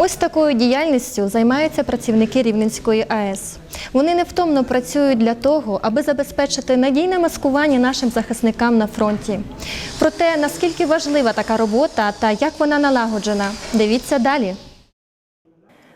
Ось такою діяльністю займаються працівники Рівненської АЕС. Вони невтомно працюють для того, аби забезпечити надійне маскування нашим захисникам на фронті. Про те, наскільки важлива така робота та як вона налагоджена, дивіться далі.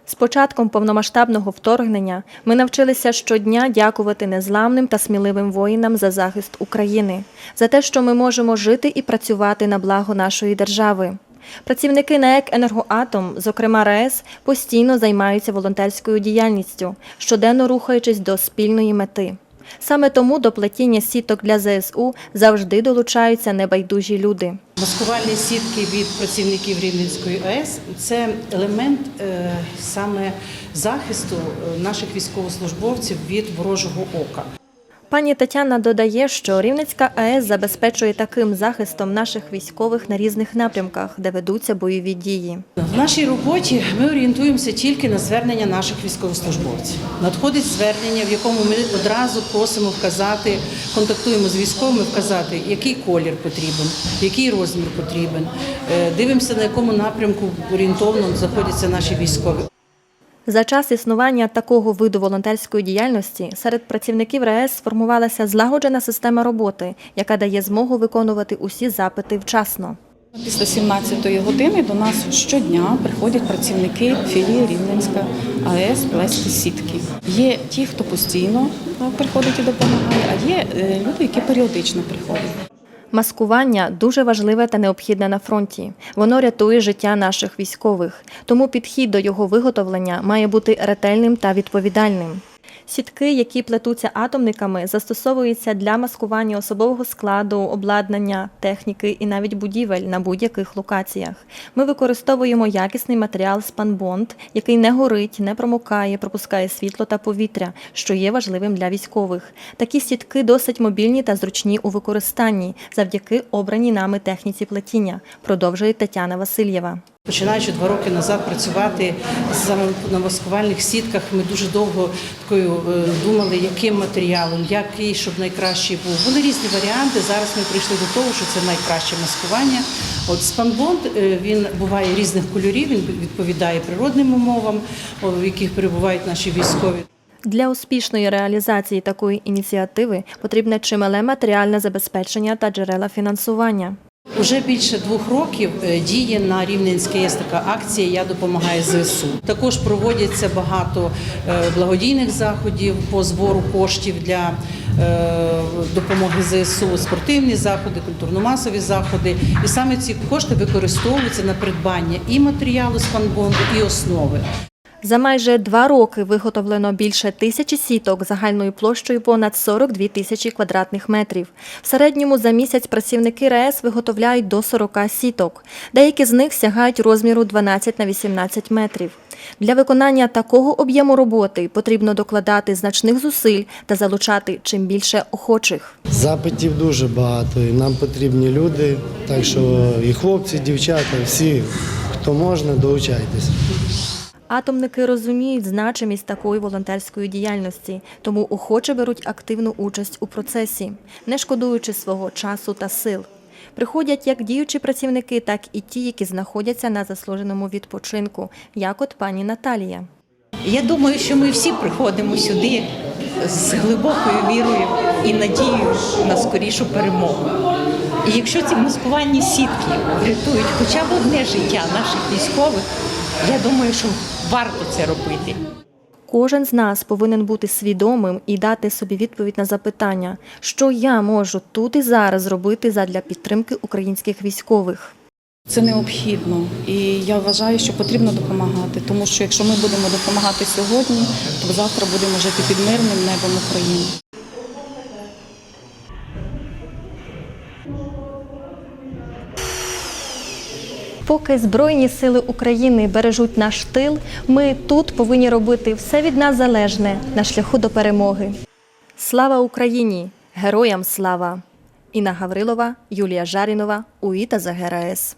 З початком повномасштабного вторгнення ми навчилися щодня дякувати незламним та сміливим воїнам за захист України, за те, що ми можемо жити і працювати на благо нашої держави. Працівники НАЕК «Енергоатом», зокрема РАЕС, постійно займаються волонтерською діяльністю, щоденно рухаючись до спільної мети. Саме тому до плетіння сіток для ЗСУ завжди долучаються небайдужі люди. Маскувальні сітки від працівників Рівненської АЕС це елемент е, саме захисту е, наших військовослужбовців від ворожого ока. Пані Тетяна додає, що Рівненська АЕС забезпечує таким захистом наших військових на різних напрямках, де ведуться бойові дії. В нашій роботі ми орієнтуємося тільки на звернення наших військовослужбовців. Надходить звернення, в якому ми одразу просимо вказати, контактуємо з військовими, вказати, який колір потрібен, який розмір потрібен. Е, Дивимося, на якому напрямку орієнтовно знаходяться наші військові. За час існування такого виду волонтерської діяльності серед працівників РАЕС сформувалася злагоджена система роботи, яка дає змогу виконувати усі запити вчасно. Після 17-ї години до нас щодня приходять працівники філії Рівненська АЕС плести сітки. Є ті, хто постійно е, приходить і допомагає, а є е, люди, які періодично приходять. Маскування дуже важливе та необхідне на фронті. Воно рятує життя наших військових, тому підхід до його виготовлення має бути ретельним та відповідальним. Сітки, які плетуться атомниками, застосовуються для маскування особового складу, обладнання, техніки і навіть будівель на будь-яких локаціях. Ми використовуємо якісний матеріал спанбонд, який не горить, не промокає, пропускає світло та повітря, що є важливим для військових. Такі сітки досить мобільні та зручні у використанні завдяки обраній нами техніці плетіння, продовжує Тетяна Васильєва. Починаючи два роки назад працювати саме на маскувальних сітках, ми дуже довго такою е, думали, яким матеріалом, який щоб найкращий був. Були різні варіанти. Зараз ми прийшли до того, що це найкраще маскування. От спанбонд е, він буває різних кольорів, він відповідає природним умовам, в яких перебувають наші військові. Для успішної реалізації такої ініціативи потрібне чимале матеріальне забезпечення та джерела фінансування. Уже більше двох років е, діє на Рівненській ЄС така акція Я допомагаю ЗСУ. Також проводяться багато е, благодійних заходів по збору коштів для е, допомоги ЗСУ, спортивні заходи, культурно-масові заходи. І саме ці кошти використовуються на придбання і матеріалу з панбонду, і основи. За майже два роки виготовлено більше тисячі сіток загальною площею понад 42 тисячі квадратних метрів. В середньому за місяць працівники РАЕС виготовляють до 40 сіток. Деякі з них сягають розміру 12 на 18 метрів. Для виконання такого об'єму роботи потрібно докладати значних зусиль та залучати чим більше охочих. Запитів дуже багато, і нам потрібні люди. Так що і хлопці, і дівчата, всі, хто можна, долучайтесь. Атомники розуміють значимість такої волонтерської діяльності, тому охоче беруть активну участь у процесі, не шкодуючи свого часу та сил. Приходять як діючі працівники, так і ті, які знаходяться на заслуженому відпочинку, як от пані Наталія. Я думаю, що ми всі приходимо сюди з глибокою вірою і надією на скорішу перемогу. І якщо ці маскувальні сітки врятують хоча б одне життя наших військових, я думаю, що варто це робити. Кожен з нас повинен бути свідомим і дати собі відповідь на запитання, що я можу тут і зараз зробити задля підтримки українських військових. Це необхідно, і я вважаю, що потрібно допомагати, тому що якщо ми будемо допомагати сьогодні, то завтра будемо жити під мирним небом України. Поки Збройні сили України бережуть наш тил, ми тут повинні робити все від нас залежне на шляху до перемоги. Слава Україні! Героям слава! Інна Гаврилова, Юлія Жарінова, УІТА за ГРАЕС.